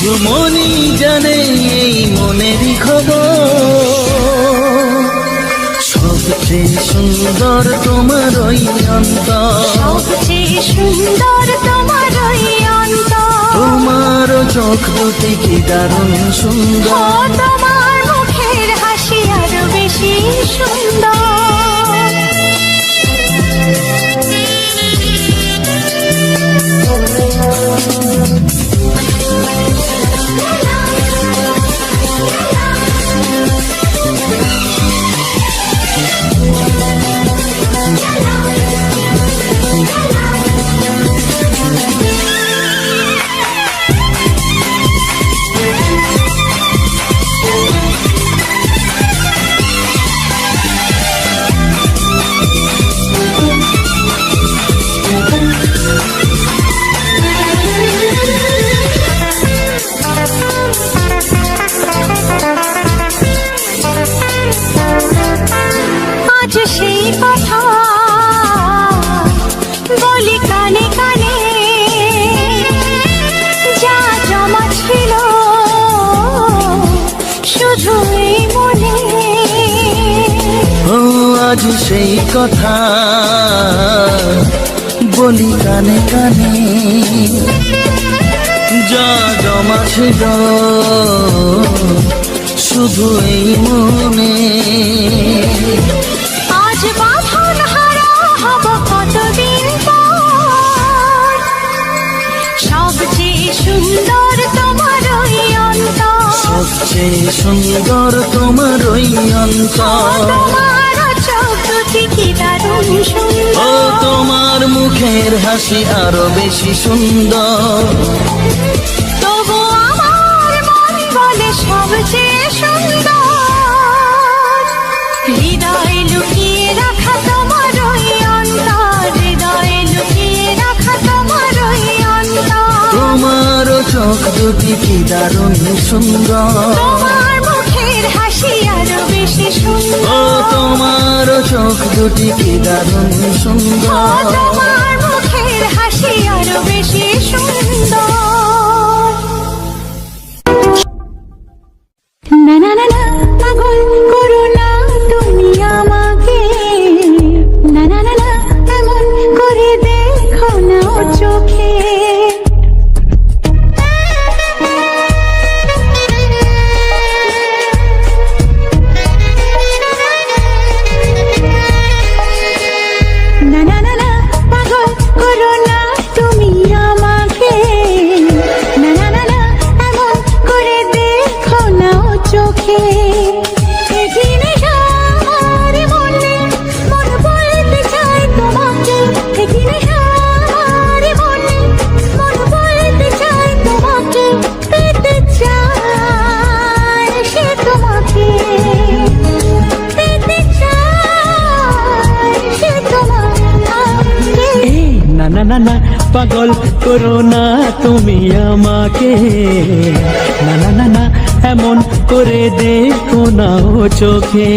শুধু জানে এই মনেরই খবর। সবচেয়ে সুন্দর তোমার ওই অন্তর। সবচেয়ে সুন্দর তোমার ওই অন্তর। তোমার চোখ দুটি কি দারুণ সুন্দর। তোমার মুখের হাসি আরও বেশি সুন্দর। আজ সেই কথা। বলি কানে কানে যা জমা ছিল শুধু এই মনে। আজ বাঁধন হারা হব কতদিন সবচেয়ে সুন্দর তোমার ওই অন্তর। সবচেয়ে সুন্দর তোমার ওই ও তোমার মুখের হাসি আরও বেশি সুন্দর। তবু আমার মন বলে সবচেয়ে সুন্দর। হৃদয়ে লুকিয়ে রাখা তোমার ওই অন্তর। হৃদয়ে লুকিয়ে রাখা তোমার ওই অন্তর। তোমার চোখ দুটি কি দারুণ সুন্দর। ও সুন্দর। তোমার চোখ দুটি কি দারুণ সুন্দর? তোমার মুখের হাসি আরও বেশি সুন্দর। পাগল করো না তুমি আমাকে। না না না না, এমন করে দেখো না ও চোখে।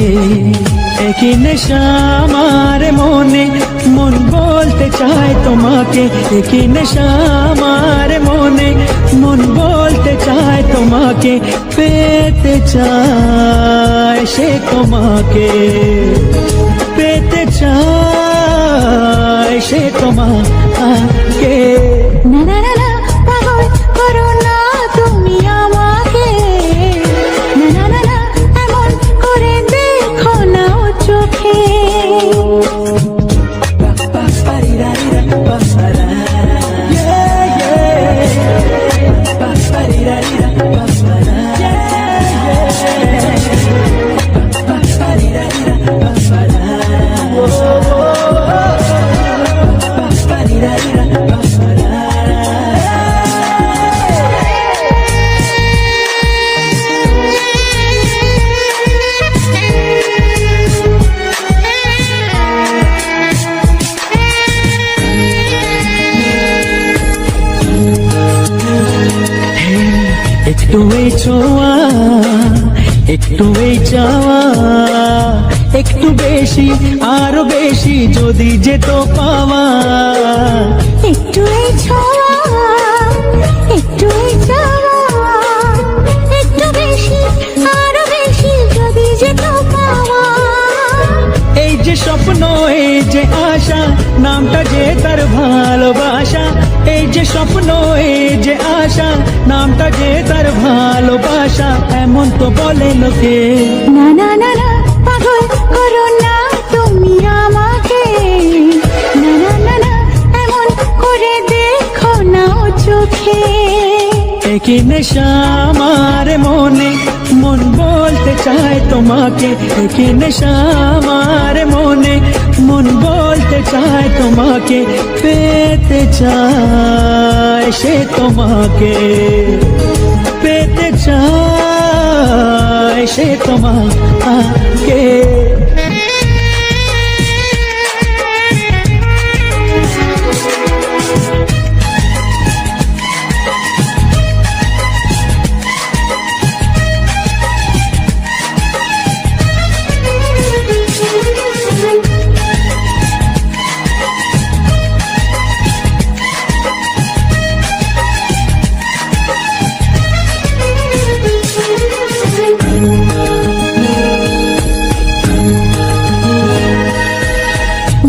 একই নেশা আমার মনে, মন বলতে চায় তোমাকে। একই নেশা আমার মনে, মন বলতে চায় তোমাকে পেতে চায় সে তোমাকে। পেতে চায় সে তোমাকে। না বেশি আরও বেশি যদি যেত পাওয়া। একটু এই ছোঁয়া একটু এই চাওয়া একটু বেশি আরও বেশি যদি যেত পাওয়া। এই যে স্বপ্ন এই যে আশা নামটা যে তার ভালোবাসা। এই যে স্বপ্ন এই যে আশা নামটা যে তার ভালোবাসা। এমন তো বলে লোকে। না না না একই নেশা আমার মনে। মন বলতে চায় তোমাকে একই নেশা আমার মনে। মন বলতে চায় তোমাকে, পেতে চায় সে তোমাকে। পেতে চায় সে তোমাকে।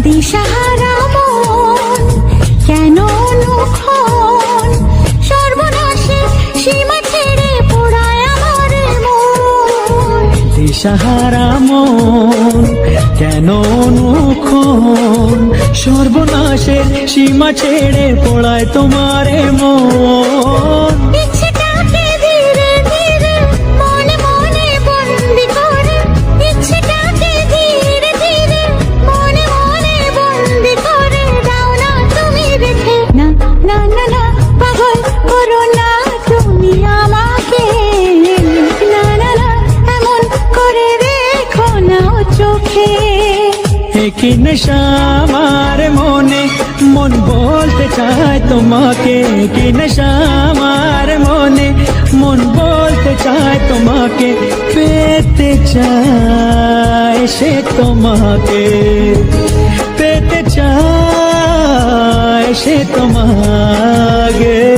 দিশাহারা মন কেন অনুক্ষণ? সর্বনাশে সীমা ছেড়ে পোড়ায় আমার মন। দিশাহারা মন কেন অনুক্ষণ? সর্বনাশের সীমা ছেড়ে পড়ায় তোমারে মন। একই নেশা মনে, মন বলতে চায় তোমাকে। কি নেশা মনে, মন বলতে চায় তোমাকে। পেতে চায় সে তোমাকে। পেতে চায় সে তোমাকে।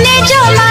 ने जो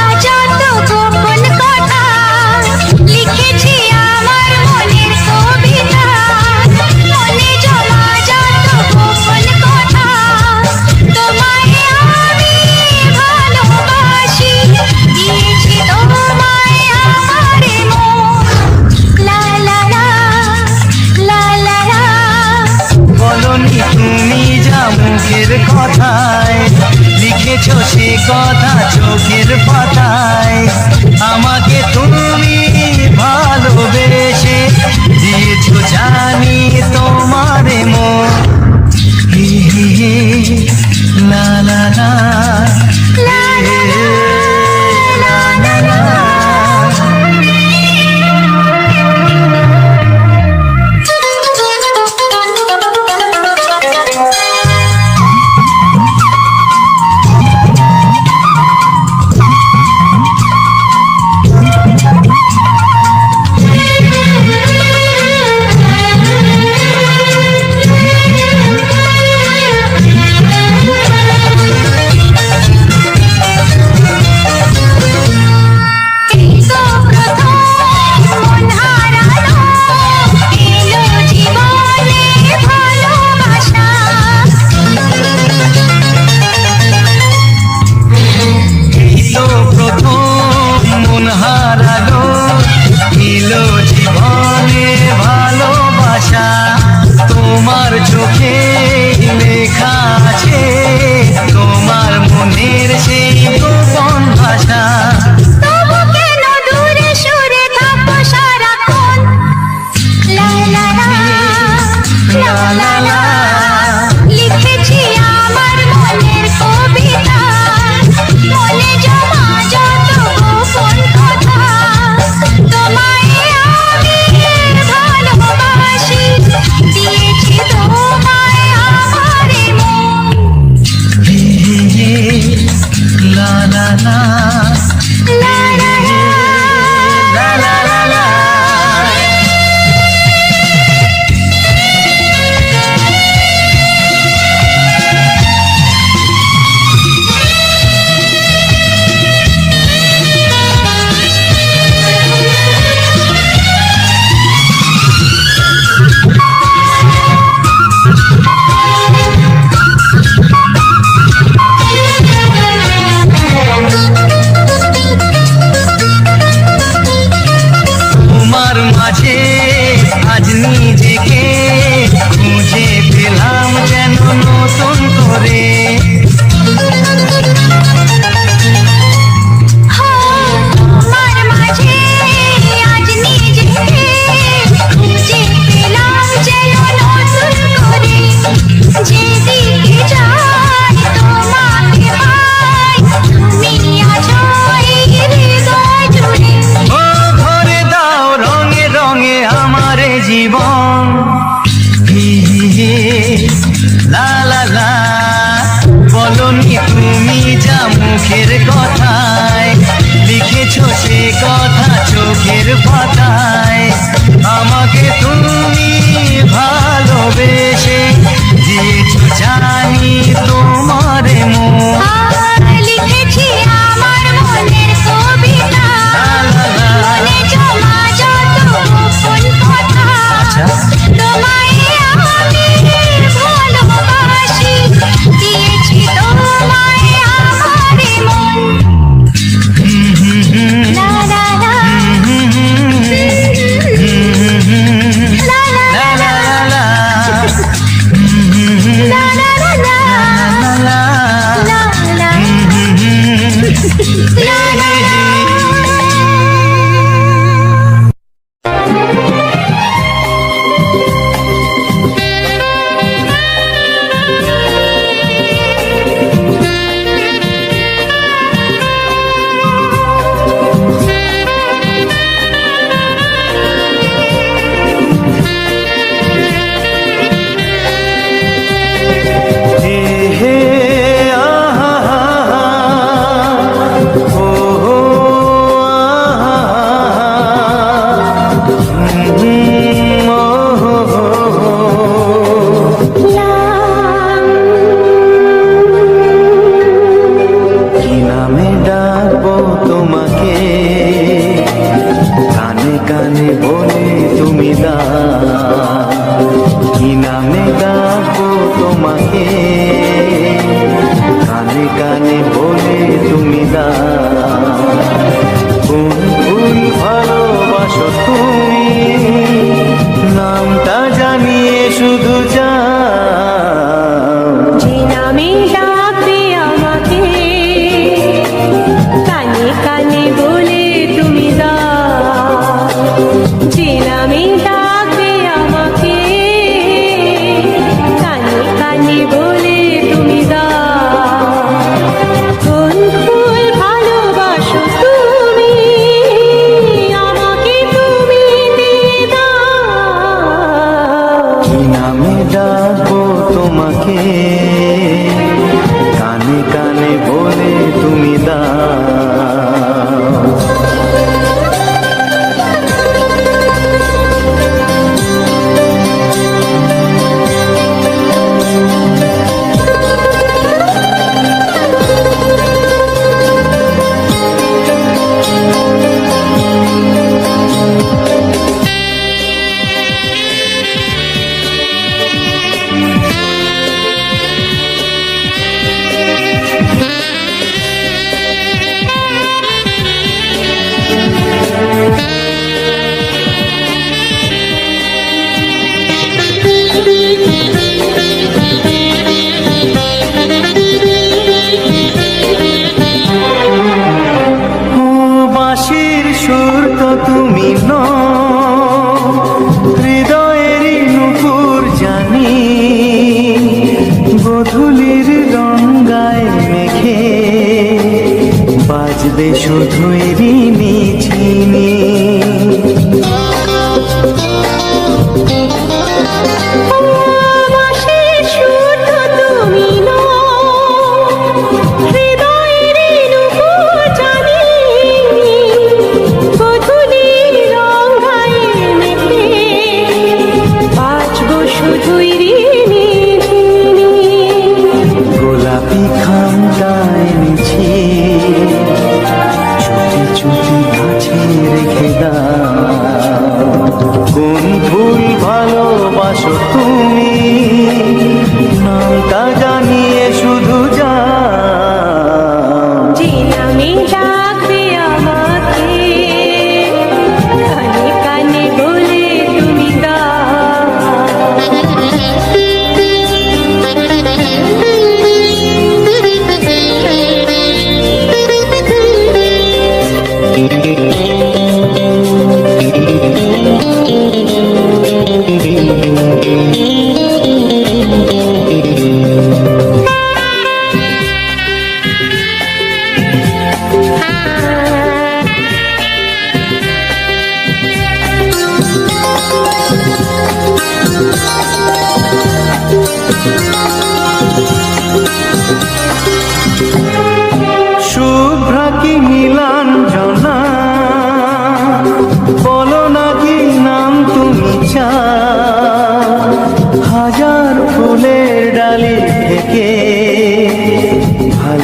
যা মুখের কথায় লিখেছো সে কথা চোখের পাতায়।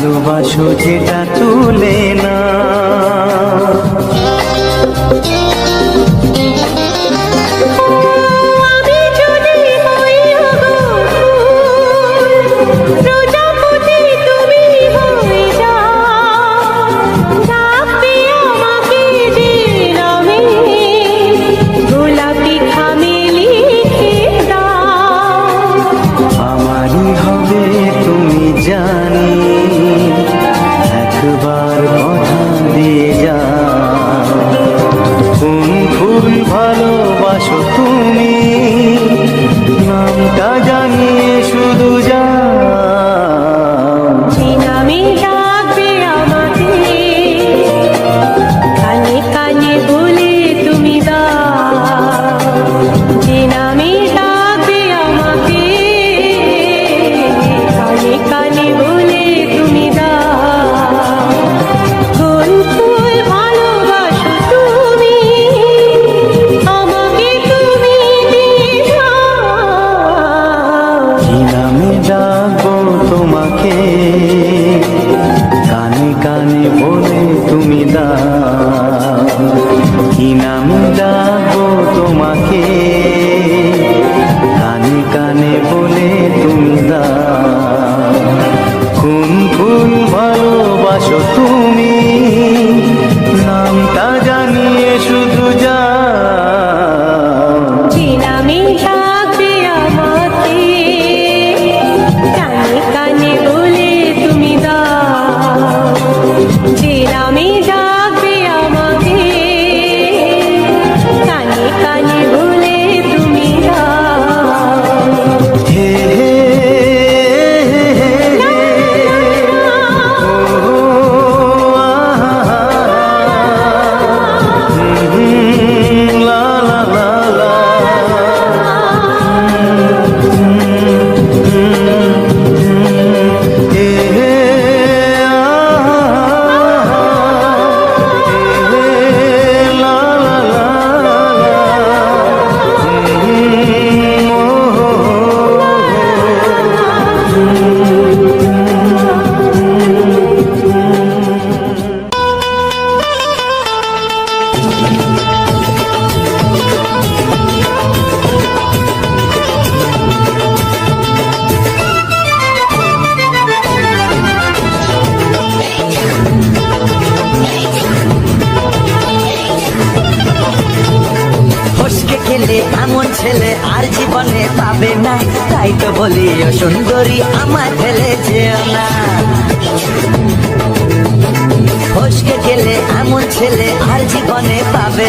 ভালোবাসো যেটা তুলে না।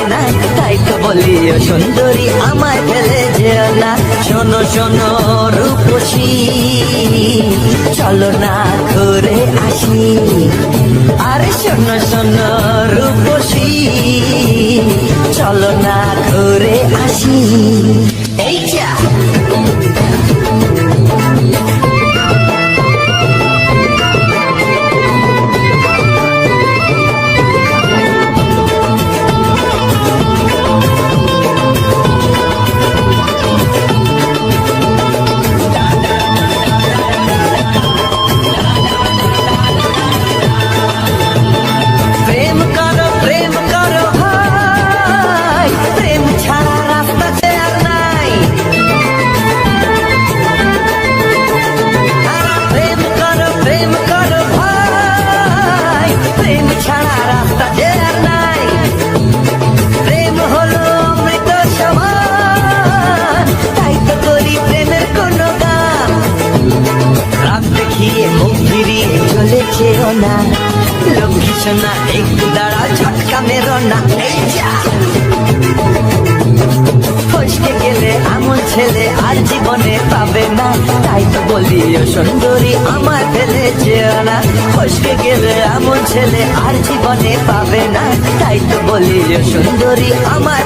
না, তাই তো বলি ও সুন্দরী, আমায় ফেলে যেও না। শোনো শোনো, রূপসী, চলো না ঘুরে আসি। আরে শোনো শোনো, রূপসী, চলো না ঘুরে আসি। এই যা। ছেলে আর জীবনে পাবে না। তাই তো বলি সুন্দরী আমার